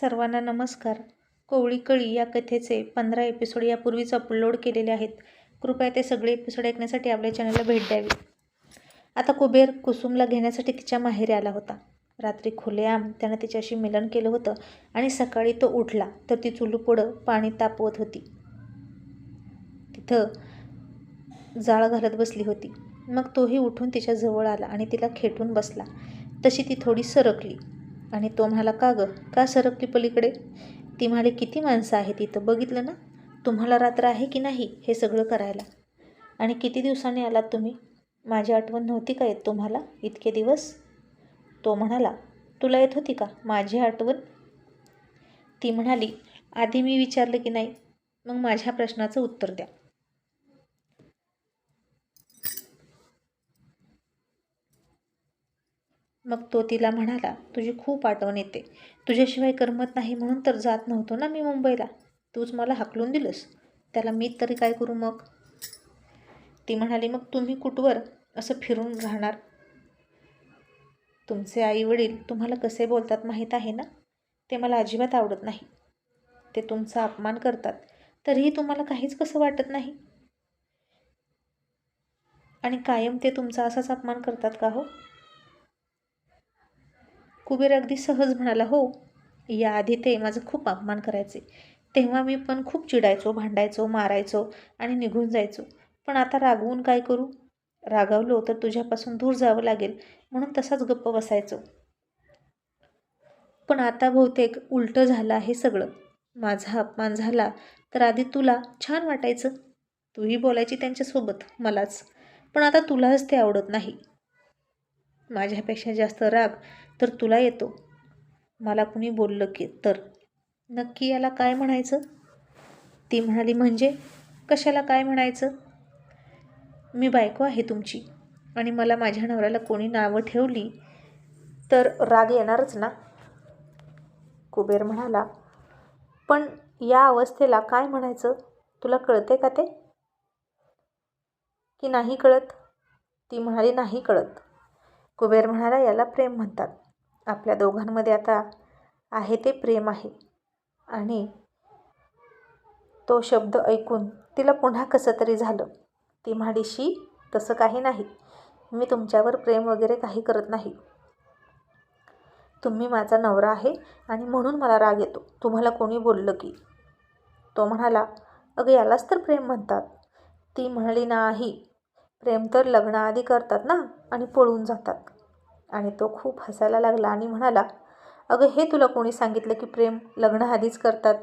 सर्वांना नमस्कार. कोवळी कळी या कथेचे पंधरा एपिसोड यापूर्वीच अपलोड केलेले आहेत. कृपया ते सगळे एपिसोड ऐकण्यासाठी आपल्या चॅनलला भेट द्यावी. आता कुबेर कुसुमला घेण्यासाठी तिच्या माहेरी आला होता. रात्री खुलेआम त्यानं तिच्याशी मिलन केलं होतं आणि सकाळी तो उठला तर ती चुलूपुढं पाणी तापवत होती. तिथं जाळ घालत बसली होती. मग तोही उठून तिच्या जवळ आला आणि तिला खेटून बसला. तशी ती थोडी सरकली. आणि तो म्हणाला का गं? का सरकली पलीकडे? ती म्हणाली किती माणसं आहेत इथं? बघितलं ना? तुम्हाला रात्र आहे की नाही हे सगळं करायला? आणि किती दिवसांनी आलात तुम्ही? माझी आठवण नव्हती का येत तुम्हाला इतके दिवस? तो म्हणाला तुला येत होती का? माझी आठवण? ती म्हणाली आधी मी विचारलं की नाही. मग माझ्या प्रश्नाचं उत्तर द्या. मग तो तिला म्हणाला तुझी खूप आठवण येते. तुझ्याशिवाय करमत नाही म्हणून तर जात नव्हतो ना मी मुंबईला. तूच मला हाकलून दिलंस. त्याला मी तरी काय करू मग? ती म्हणाली मग तुम्ही कुठवर असं फिरून राहणार? तुमचे आई वडील तुम्हाला कसे बोलतात माहीत आहे ना? ते मला अजिबात आवडत नाही. ते तुमचा अपमान करतात. तरीही तुम्हाला काहीच कसं वाटत नाही? आणि कायम ते तुमचा असाच अपमान करतात का हो? कुबेर अगदी सहज म्हणाला हो याआधी ते माझं खूप अपमान करायचे. तेव्हा मी पण खूप चिडायचो भांडायचो मारायचो आणि निघून जायचो. पण आता रागवून काय करू? रागावलो तर तुझ्यापासून दूर जावं लागेल म्हणून तसाच गप्प बसायचो. पण आता बहुतेक उलटं झालं आहे सगळं. माझा अपमान झाला तर आधी तुला छान वाटायचं. तूही बोलायची त्यांच्यासोबत मलाच. पण आता तुलाच ते आवडत नाही. माझ्यापेक्षा जास्त राग तर तुला येतो. मला कुणी बोललं की तर? नक्की याला काय म्हणायचं? ती म्हणाली म्हणजे? कशाला काय म्हणायचं? मी बायको आहे तुमची आणि मला माझ्या नवऱ्याला कोणी नावं ठेवली तर राग येणारच ना? कुबेर म्हणाला पण या अवस्थेला काय म्हणायचं? तुला कळते का ते? की नाही कळत. ती म्हणाली नाही कळत. कुबेर म्हणाला याला प्रेम म्हणतात. आपल्या दोघांमध्ये आता आहे ते प्रेम आहे. आणि तो शब्द ऐकून तिला पुन्हा कसं तरी झालं. ती म्हणालीशी तसं काही नाही. मी तुमच्यावर प्रेम वगैरे काही करत नाही. तुम्ही माझा नवरा आहे आणि म्हणून मला राग येतो. तुम्हाला कोणी बोललं की? तो म्हणाला अगं यालाच तर प्रेम म्हणतात. ती म्हणाली नाही. प्रेम तर लग्नाआधी करतात ना आणि पळून जातात. आणि तो खूप हसायला लागला आणि म्हणाला अगं हे तुला कोणी सांगितलं की प्रेम लग्न आधीच करतात?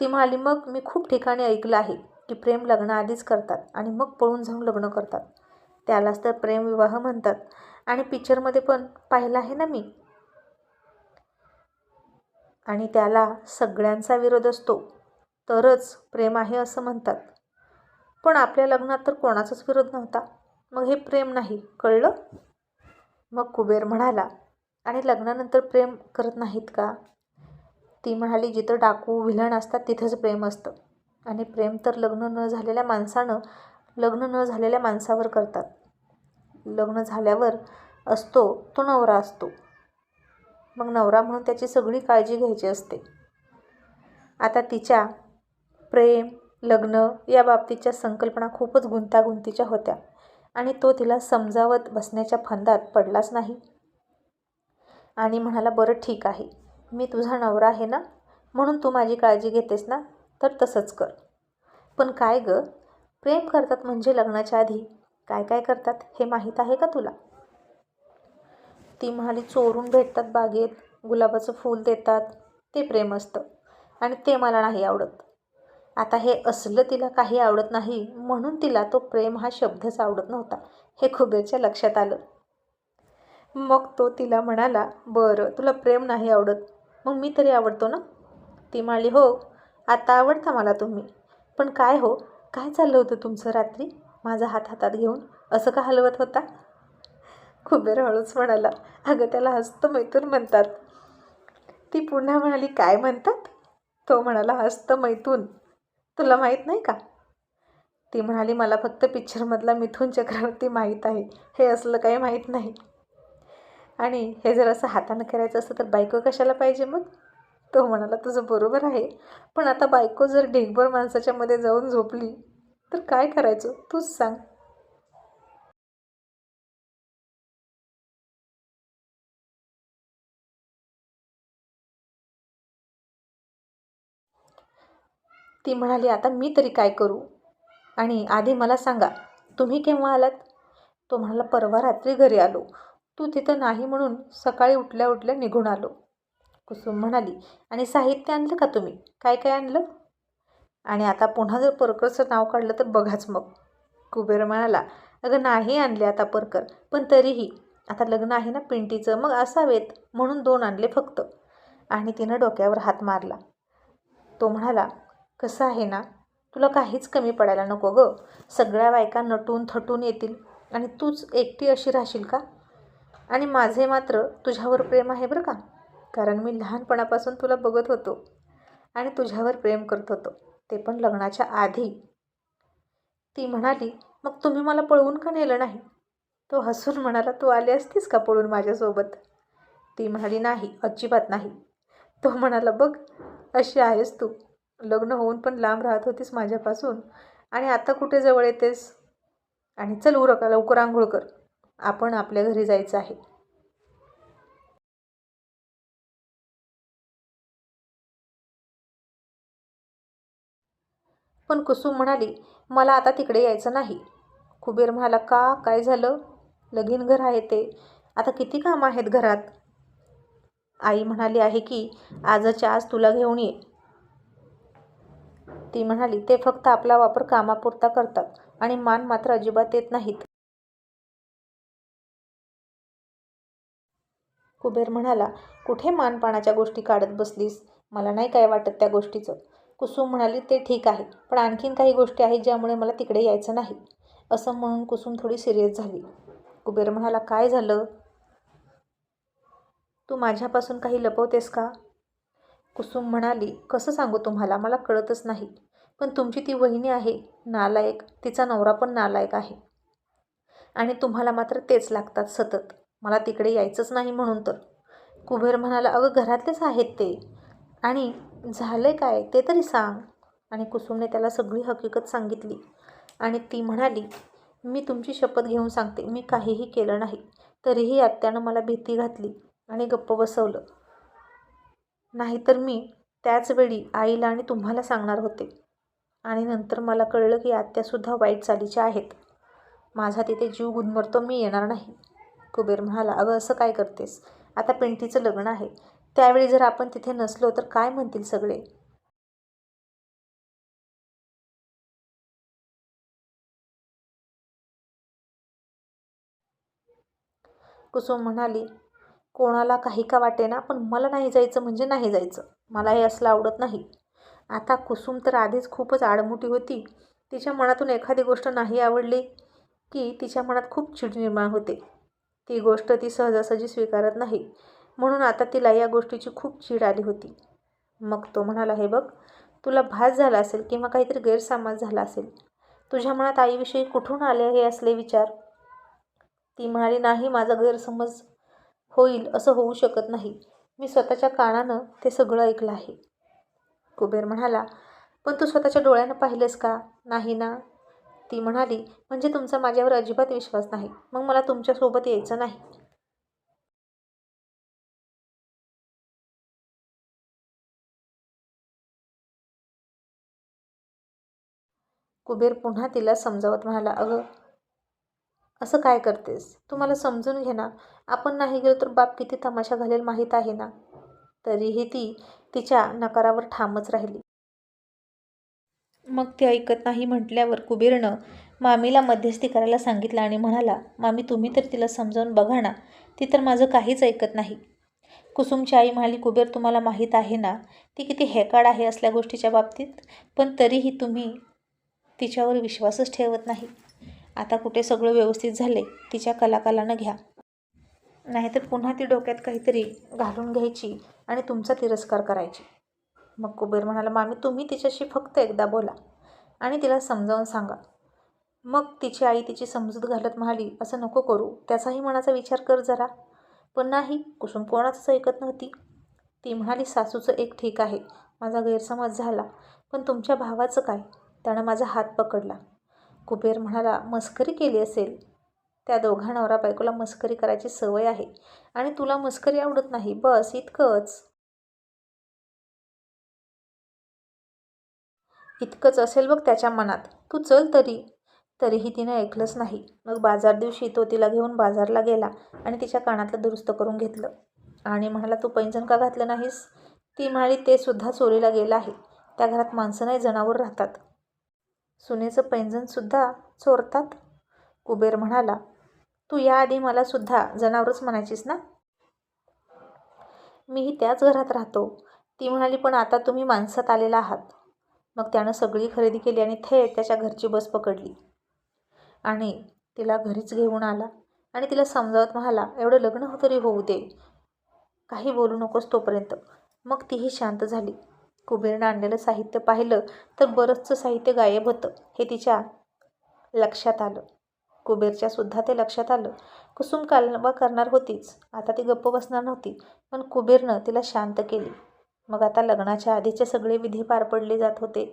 ती म्हणाली मग मी खूप ठिकाणी ऐकलं आहे की प्रेम लग्न आधीच करतात आणि मग पळून जाऊन लग्न करतात. त्यालाच तर प्रेमविवाह म्हणतात. आणि पिक्चरमध्ये पण पाहिलं आहे ना मी. आणि त्याला सगळ्यांचा विरोध असतो. तरच प्रेम आहे असं म्हणतात. पण आपल्या लग्नात तर कोणाचाच विरोध नव्हता. मग हे प्रेम नाही कळलं? मग कुबेर म्हणाला आणि लग्नानंतर प्रेम करत नाहीत का? ती म्हणाली जिथं डाकू विलण असतात तिथंच प्रेम असतं. आणि प्रेम तर लग्न न झालेल्या माणसानं लग्न न झालेल्या माणसावर करतात. लग्न झाल्यावर असतो तो नवरा असतो. मग नवरा म्हणून त्याची सगळी काळजी घ्यायची असते. आता तिच्या प्रेम लग्न या बाबतीच्या संकल्पना खूपच गुंतागुंतीच्या होत्या. आणि तो तिला समजावत बसण्याच्या फंदात पडलाच नाही. आणि म्हणाला बरं ठीक आहे. मी तुझा नवरा आहे ना? म्हणून तू माझी काळजी घेतेस ना? तर तसंच कर. पण काय गं? प्रेम करतात म्हणजे लग्नाच्या आधी? काय काय करतात? हे माहीत आहे का तुला? ती म्हणाली चोरून भेटतात बागेत गुलाबाचं फूल देतात. ते प्रेम असतं. आणि ते मला नाही आवडत. आता हे असलं तिला काही आवडत नाही म्हणून तिला तो प्रेम हा शब्दच आवडत नव्हता हे खुबेरच्या लक्षात आलं. मग तो तिला म्हणाला बरं तुला प्रेम नाही आवडत मग मी तरी आवडतो ना? ती म्हणाली हो आता आवडता मला तुम्ही पण काय हो काय चाललं होतं तुमचं रात्री? माझा हात हातात घेऊन असं का हलवत होता? खुबेर हळूच म्हणाला अगं त्याला हस्त मैथून म्हणतात. ती पुन्हा म्हणाली काय म्हणतात? तो म्हणाला हस्त मैथून तुला माहीत नाही का? ती म्हणाली मला फक्त पिक्चरमधला मिथून चक्रवर्ती माहीत आहे. हे असलं काही माहीत नाही. आणि हे जर असं हातानं करायचं असतं तर बायको कशाला पाहिजे मग? तो म्हणाला तुझं बरोबर आहे. पण आता बायको जर ढिगभर माणसाच्या मध्ये जाऊन झोपली तर काय करायचं? तूच सांग. ती म्हणाली आता मी तरी काय करू? आणि आधी मला सांगा तुम्ही केव्हा आलात? तो म्हणाला परवा रात्री घरी आलो. तू तिथं नाही म्हणून सकाळी उठल्या उठल्या निघून आलो. कुसुम म्हणाली आणि साहित्य आणलं का तुम्ही? काय काय आणलं? आणि आता पुन्हा जर परकरचं नाव काढलं तर बघाच मग. कुबेर म्हणाला अगं नाही आणले आता परकर पण तरीही. आता लग्न आहे ना पिंटीचं मग असावेत म्हणून दोन आणले फक्त. आणि तिनं डोक्यावर हात मारला. तो म्हणाला कसं आहे ना? तुला काहीच कमी पडायला नको गं. सगळ्या बायका नटून थटून येतील आणि तूच एकटी अशी राहशील का? आणि माझे मात्र तुझ्यावर प्रेम आहे बरं का? कारण मी लहानपणापासून तुला बघत होतो आणि तुझ्यावर प्रेम करत होतो. ते पण लग्नाच्या आधी. ती म्हणाली मग तुम्ही मला पळवून का नेलं नाही तो हसून म्हणाला तू आली असतीस का पळून माझ्यासोबत ती म्हणाली नाही अजिबात नाही तो म्हणाला बघ अशी आहेस तू. लग्न होऊन पण लांब राहत होतीस माझ्यापासून. आणि आता कुठे जवळ येतेस? आणि चल उरका लवकर आंघोळ कर. आपण आपल्या घरी जायचं आहे. पण कुसुम म्हणाली मला आता तिकडे यायचं नाही. कुबेर म्हणाला का? काय झालं? लगीन घर आहे ते. आता किती काम आहेत घरात? आई म्हणाली आहे की आजच्या आज तुला घेऊन ये. ती म्हणाली ते फक्त आपला वापर कामापुरता करतात आणि मान मात्र अजिबात देत नाहीत. कुबेर म्हणाला कुठे मानपानाच्या गोष्टी काढत बसलीस? मला नाही काय वाटत त्या गोष्टीचं. कुसुम म्हणाली ते ठीक आहे पण आणखीन काही गोष्टी आहेत ज्यामुळे मला तिकडे यायचं नाही. असं म्हणून कुसुम थोडी सिरियस झाली. कुबेर म्हणाला काय झालं? तू माझ्यापासून काही लपवतेस का? कुसुम म्हणाली कसं सांगू तुम्हाला? मला कळतच नाही. पण तुमची ती वहिनी आहे नालायक. तिचा नवरा पण नालायक आहे. आणि तुम्हाला मात्र तेच लागतात सतत. मला तिकडे यायचंच नाही म्हणून तर. कुबेर म्हणाला अगं घरातलेच आहेत ते. आणि झालं काय? ते तरी सांग. आणि कुसुमने त्याला सगळी हकीकत सांगितली. आणि ती म्हणाली मी तुमची शपथ घेऊन सांगते. मी काहीही केलं नाही. तरीही आत्यानं मला भीती घातली आणि गप्प बसवलं. नाहीतर मी त्याचवेळी आईला आणि तुम्हाला सांगणार होते. आणि नंतर मला कळलं की आत्यासुद्धा वाईट चालीच्या आहेत. माझा तिथे जीव गुदमरतो मी येणार नाही. कुबेर म्हणाला अगं असं काय करतेस? आता पिंटीचं लग्न आहे. त्यावेळी जर आपण तिथे नसलो तर काय म्हणतील सगळे? कुसुम म्हणाली कोणाला काही का वाटे ना पण मला नाही जायचं म्हणजे नाही जायचं. मला हे असलं आवडत नाही. आता कुसुम तर आधीच खूपच आडमुठी होती. तिच्या मनातून एखादी गोष्ट नाही आवडली की तिच्या मनात खूप चिड निर्माण होते. ती गोष्ट ती सहजासहजी स्वीकारत नाही. म्हणून आता तिला या गोष्टीची खूप चीड आली होती. मग तो म्हणाला हे बघ तुला भास झाला असेल किंवा काहीतरी गैरसमज झाला असेल तुझ्या मनात आईविषयी कुठून आले हे असले विचार ती म्हणाली नाही माझा गैरसमज होईल असं होऊ शकत नाही. मी स्वतःच्या कानानं ते सगळं ऐकलं आहे. कुबेर म्हणाला पण तू स्वतःच्या डोळ्यानं पाहिलंस का? नाही ना. ती म्हणाली म्हणजे तुमचा माझ्यावर अजिबात विश्वास नाही. मग मला तुमच्यासोबत यायचं नाही. कुबेर पुन्हा तिला समजावत म्हणाला अगं असं काय करतेस? तू मला समजून घे ना. आपण नाही गेलो तर बाप किती तमाशा घालेल माहीत आहे ना. तरीही ती तिच्या नकारावर ठामच राहिली. मग ती ऐकत नाही म्हटल्यावर कुबेरनं मामीला मध्यस्थी करायला सांगितलं आणि म्हणाला मामी तुम्ही तर तिला समजावून बघा ना ती तर माझं काहीच ऐकत नाही. कुसुमची आई म्हणाली कुबेर तुम्हाला माहीत आहे ना ती किती हेकाड आहे असल्या गोष्टीच्या बाबतीत पण तरीही तुम्ही तिच्यावर विश्वासच ठेवत नाही. आता कुठे सगळं व्यवस्थित झाले तिच्या कलाकालानं घ्या. नाहीतर पुन्हा ती डोक्यात काहीतरी घालून घ्यायची आणि तुमचा तिरस्कार करायची. मग कुबेर म्हणाला मामी तुम्ही तिच्याशी फक्त एकदा बोला आणि तिला समजावून सांगा. मग तिची आई तिची समजूत घालत म्हणाली असं नको करू त्याचाही मनाचा विचार कर जरा. पण नाही कुसुम कोणाचंच ऐकत नव्हती ती म्हणाली सासूचं एक ठीक आहे. माझा गैरसमज झाला पण तुमच्या भावाचं काय? त्यानं माझा हात पकडला कुबेर म्हणाला मस्करी केली असेल. त्या दोघा नवरा बायकोला मस्करी करायची सवय आहे. आणि तुला मस्करी आवडत नाही. बस इतकंच. इतकंच असेल बघ त्याच्या मनात. तू चल तरी. तरीही तिने ऐकलंच नाही. मग बाजार दिवशी तो तिला घेऊन बाजारला गेला आणि तिच्या कानातलं दुरुस्त करून घेतलं. आणि म्हणाला तू पैंजण का घातलं नाहीस? ती म्हणाली ते सुद्धा चोरीला गेलं आहे. त्या घरात माणसं नाही जनावर राहतात. सुनेचं पैंजणसुद्धा चोरतात? कुबेर म्हणाला तू याआधी मला सुद्धा जनावरच म्हणायचीस ना? मीही त्याच घरात राहतो. ती म्हणाली पण आता तुम्ही माणसात आलेला आहात. मग त्यानं सगळी खरेदी केली आणि थेट त्याच्या घरची बस पकडली. आणि तिला घरीच घेऊन आला आणि तिला समजावत म्हणाला एवढं लग्न तरी होऊ दे. काही बोलू नकोस तोपर्यंत. मग तीही शांत झाली. कुबेरनं आणलेलं साहित्य पाहिलं तर बरंचसं साहित्य गायब होतं हे तिच्या लक्षात आलं. कुबेरच्या सुद्धा ते लक्षात आलं. कुसुम कालवा करणार होतीच. आता ती गप्प बसणार नव्हती पण कुबेरनं तिला शांत केली. मग आता लग्नाच्या आधीचे सगळे विधी पार पडले जात होते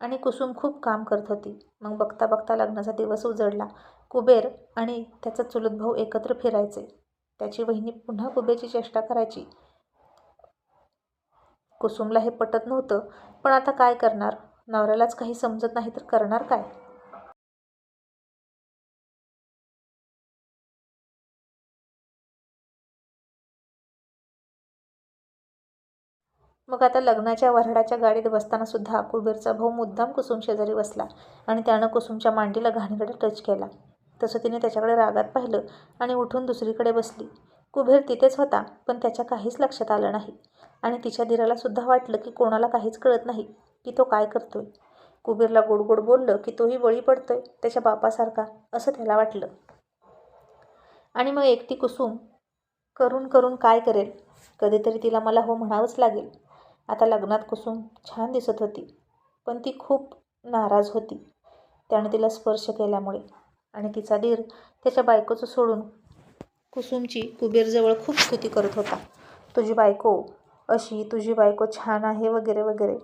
आणि कुसुम खूप काम करत होती. मग बघता बघता लग्नाचा दिवस उजडला. कुबेर आणि त्याचा चुलत भाऊ एकत्र फिरायचे. त्याची वहिनी पुन्हा कुबेरची चेष्टा करायची. कुसुमला हे पटत नव्हतं पण आता काय करणार? नवऱ्यालाच काही समजत नाही तर करणार काय? मग आता लग्नाच्या वऱ्हाडाच्या गाडीत बसताना सुद्धा कुबेरचा भाऊ मुद्दाम कुसुम शेजारी बसला आणि त्यानं कुसुमच्या मांडीला घाणीकडे टच केला. तसं तिने त्याच्याकडे रागात पाहिलं आणि उठून दुसरीकडे बसली. कुबेर तिथेच होता पण त्याच्या काहीच लक्षात आलं नाही. आणि तिच्या दिराला सुद्धा वाटलं की कोणाला काहीच कळत नाही की तो काय करतोय. कुबेरला गोड गोड बोललं की तोही बळी पडतोय त्याच्या बापासारखा असं त्याला वाटलं. आणि मग एकटी कुसुम करून करून काय करेल? कधीतरी तिला मला हो म्हणावंच लागेल. आता लग्नात कुसुम छान दिसत होती पण ती खूप नाराज होती. त्याने तिला स्पर्श केल्यामुळे आणि तिचा धीर त्याच्या बायकोचं सोडून कुसुमची कुबेरजवळ खूप स्तुती करत होता. तुझी बायको अशी तुझी बायको छान आहे वगैरे वगैरे.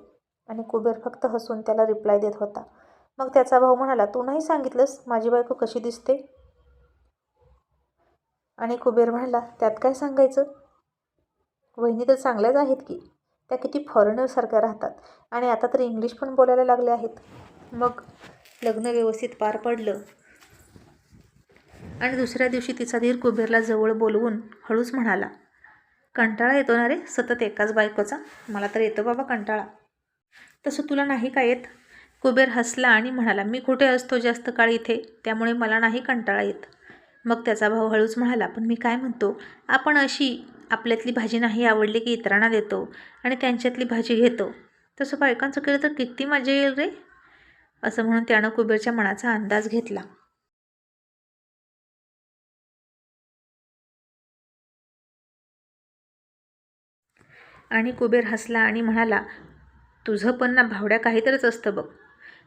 आणि कुबेर फक्त हसून त्याला रिप्लाय देत होता. मग त्याचा भाऊ म्हणाला तू नाही सांगितलंस माझी बायको कशी दिसते? आणि कुबेर म्हणाला त्यात काय सांगायचं? वहिनी तर चांगल्याच आहेत की. त्या किती फॉरेनरसारख्या राहतात. आणि आता तर इंग्लिश पण बोलायला लागले आहेत. मग लग्न व्यवस्थित पार पडलं. आणि दुसऱ्या दिवशी तिचा धीर कुबेरला जवळ बोलवून हळूच म्हणाला कंटाळा येतो ना रे सतत एकाच बायकोचा? मला तर येतो बाबा कंटाळा. तसं तुला नाही का येत? कुबेर हसला आणि म्हणाला मी कुठे असतो जास्त काळ इथे? त्यामुळे मला नाही कंटाळा येत. मग त्याचा भाऊ हळूच म्हणाला पण मी काय म्हणतो? आपण अशी आपल्यातली भाजी नाही आवडली की इतरांना देतो आणि त्यांच्यातली भाजी घेतो. तसं बायकांचं केलं तर किती मजा येईल रे? असं म्हणून त्यानं कुबेरच्या मनाचा अंदाज घेतला. आणि कुबेर हसला आणि म्हणाला तुझं पण ना भावड्या काहीतरीच असतं बघ.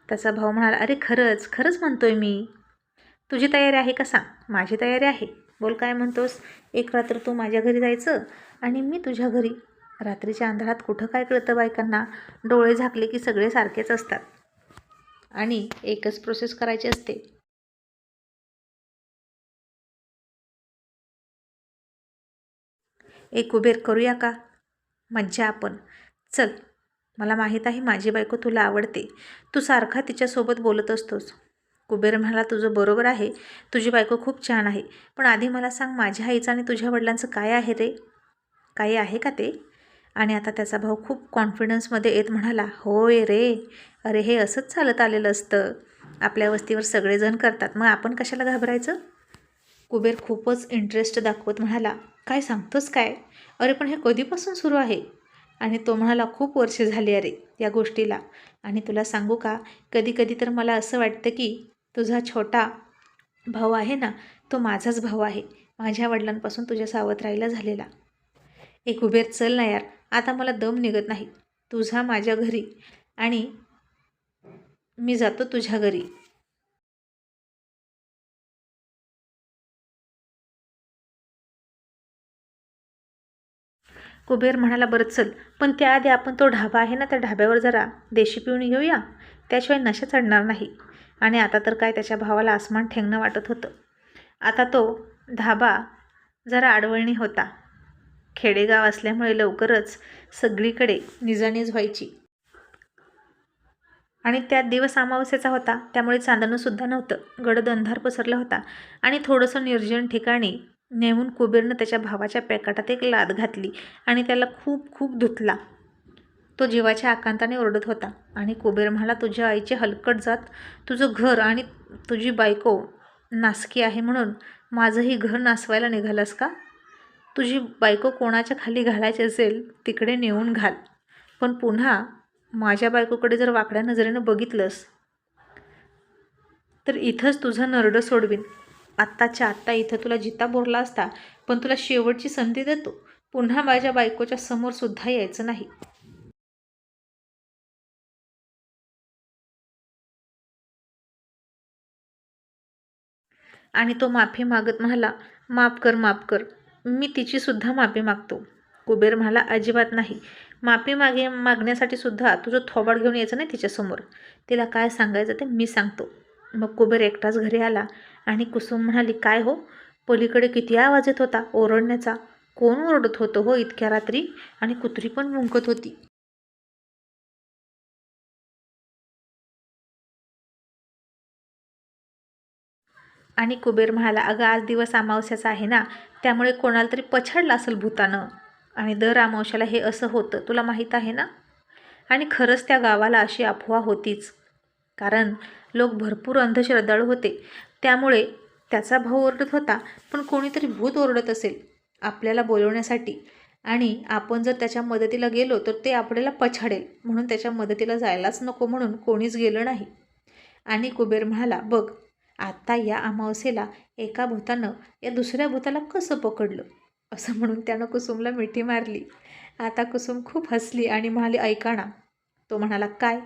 त्याचा भाऊ म्हणाला अरे खरंच खरंच म्हणतोय मी. तुझी तयारी आहे का सांग. माझी तयारी आहे. बोल काय म्हणतोस. एक रात्र तू माझ्या घरी जायचं आणि मी तुझ्या घरी. रात्रीच्या अंधारात कुठं काय कळतं बायकांना. डोळे झाकले की सगळे सारखेच असतात. आणि एकच प्रोसेस करायची असते. एक उबेर करूया का? मज्जा आपण. चल. मला माहीत आहे माझी बायको तुला आवडते. तू सारखा तिच्यासोबत बोलत असतोस. कुबेर म्हणाला तुझं बरोबर आहे. तुझी बायको खूप छान आहे. पण आधी मला सांग माझ्या आईचं आणि तुझ्या वडिलांचं काय आहे रे? काय आहे का ते? आणि आता त्याचा भाऊ खूप कॉन्फिडन्समध्ये येत म्हणाला होय रे. अरे हे असंच चालत आलेलं असतं. आपल्या वस्तीवर सगळेजण करतात. मग आपण कशाला घाबरायचं? कुबेर खूपच इंटरेस्ट दाखवत म्हणाला काय सांगतोस काय? अरे पण हे कधीपासून सुरू आहे? आणि तो म्हणाला खूप वर्ष झाली अरे या गोष्टीला. आणि तुला सांगू का कधी कधी तर मला असं वाटतं की तुझा छोटा भाऊ आहे ना तो माझाच भाऊ आहे. माझ्या वडिलांपासून तुझ्या सावत्राईला झालेला. एक उबेर चल ना यार आता मला दम निघत नाही. तुझा माझ्या घरी आणि मी जातो तुझ्या घरी. कुबेर म्हणाला बरं चल. पण त्याआधी आपण तो ढाबा आहे ना त्या ढाब्यावर जरा देशी पिऊन घेऊया. त्याशिवाय नशा चढणार नाही. आणि आता तर काय त्याच्या भावाला आसमान ठेंगणं वाटत होतं. आता तो धाबा जरा आडवळणी होता. खेडेगाव असल्यामुळे लवकरच सगळीकडे निजाणीज व्हायची. आणि त्यात दिवस अमावस्याचा होता त्यामुळे चांदणंसुद्धा नव्हतं. गडद अंधार पसरला होता आणि थोडंसं निर्जन ठिकाणी नेऊन कुबेरनं त्याच्या भावाच्या पॅकाटात एक लाद घातली आणि त्याला खूप खूप धुतला. तो जीवाच्या आकांताने ओरडत होता. आणि कुबेर म्हणाला तुझ्या आईचे हलकट जात तुझं घर आणि तुझी बायको नासकी आहे म्हणून माझंही घर नासवायला निघालंस का? तुझी बायको कोणाच्या खाली घालायची असेल तिकडे नेऊन घाल. पण पुन्हा माझ्या बायकोकडे जर वाकड्या नजरेनं बघितलंस तर इथंच तुझं नरडं सोडवीन. आत्ताच्या आत्ता इथं तुला जिता बोरला असता पण तुला शेवटची संधी देतो. पुन्हा माझ्या बायकोच्या समोर सुद्धा यायचं नाही. आणि तो माफी मागत म्हणाला माफ कर माफ कर. मी तिचीसुद्धा माफी मागतो. कुबेर म्हणाला अजिबात नाही. माफी मागे मागण्यासाठी सुद्धा तुझं थोबाड घेऊन यायचं नाही तिच्यासमोर. तिला काय सांगायचं ते मी सांगतो. मग कुबेर एकटाच घरी आला आणि कुसुम म्हणाली काय हो? पलीकडे किती आवाज येत होता? ओरडण्याचा. कोण ओरडत होतं हो इतक्या रात्री? आणि कुत्री पण मुंकत होती. आणि कुबेर म्हणाला अगं आज दिवस अमावस्याचा आहे ना त्यामुळे कोणाला तरी पछाडलं असेल भूतानं. आणि दर अमावस्याला हे असं होतं तुला माहीत आहे ना? आणि खरंच त्या गावाला अशी अफवा होतीच. कारण लोक भरपूर अंधश्रद्धाळू होते. त्यामुळे त्याचा भाऊ ओरडत होता पण कोणीतरी भूत ओरडत असेल आपल्याला बोलवण्यासाठी. आणि आपण जर त्याच्या मदतीला गेलो तर ते आपल्याला पछाडेल. म्हणून त्याच्या मदतीला जायलाच नको म्हणून कोणीच गेलं नाही. आणि कुबेर म्हणाला बघ आत्ता या अमावस्येला एका भूतानं या दुसऱ्या भूताला कसं पकडलं? असं म्हणून त्यानं कुसुमला मिठी मारली. आता कुसुम खूप हसली आणि म्हणाली ऐका ना. तो म्हणाला काय?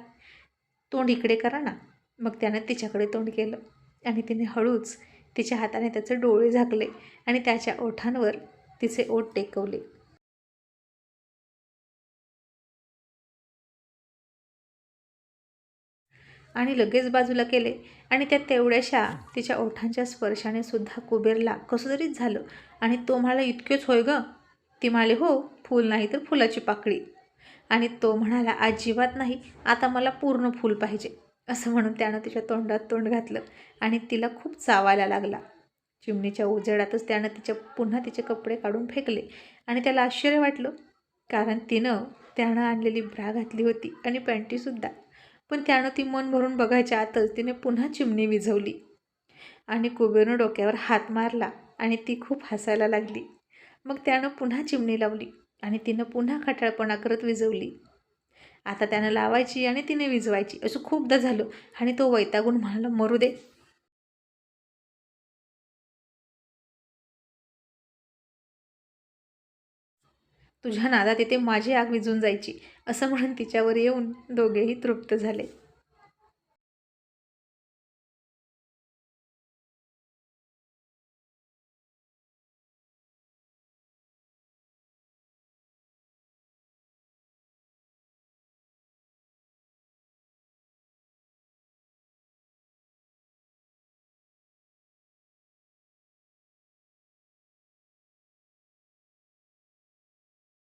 तोंड इकडे करा ना. मग त्यानं तिच्याकडे तोंड केलं आणि तिने हळूच तिच्या हाताने त्याचे डोळे झाकले आणि त्याच्या ओठांवर तिचे ओठ टेकवले. आणि लगेच बाजूला केले. आणि त्या तेवढ्याशा तिच्या ओठांच्या स्पर्शाने सुद्धा कुबेरला कसं तरीच झालं. आणि तो म्हणाला इतकेच होय ग. ती म्हणाली हो फूल नाही तर फुलाची पाकळी. आणि तो म्हणाला अजिबात नाही आता मला पूर्ण फूल पाहिजे. असं म्हणून त्यानं तिच्या तोंडात तोंड घातलं आणि तिला खूप चावायला लागला. चिमणीच्या उजेडातच त्यानं तिच्या पुन्हा तिचे कपडे काढून फेकले. आणि त्याला आश्चर्य वाटलं कारण तिनं त्यानं आणलेली ब्रा घातली होती आणि पॅन्टीसुद्धा. पण त्यानं ती मन भरून बघायच्या आतच तिने पुन्हा चिमणी विझवली. आणि कुबेरनं डोक्यावर हात मारला आणि ती खूप हसायला लागली. मग त्यानं पुन्हा चिमणी लावली आणि तिनं पुन्हा खटाळपणा करत विझवली. आता त्यानं लावायची आणि तिने विजवायची असं खूपदा झालं आणि तो वैतागून म्हणाला मरू दे. तुझ्या नादात तिथे माझी आग विझून जायची. असं म्हणून तिच्यावर येऊन दोघेही तृप्त झाले.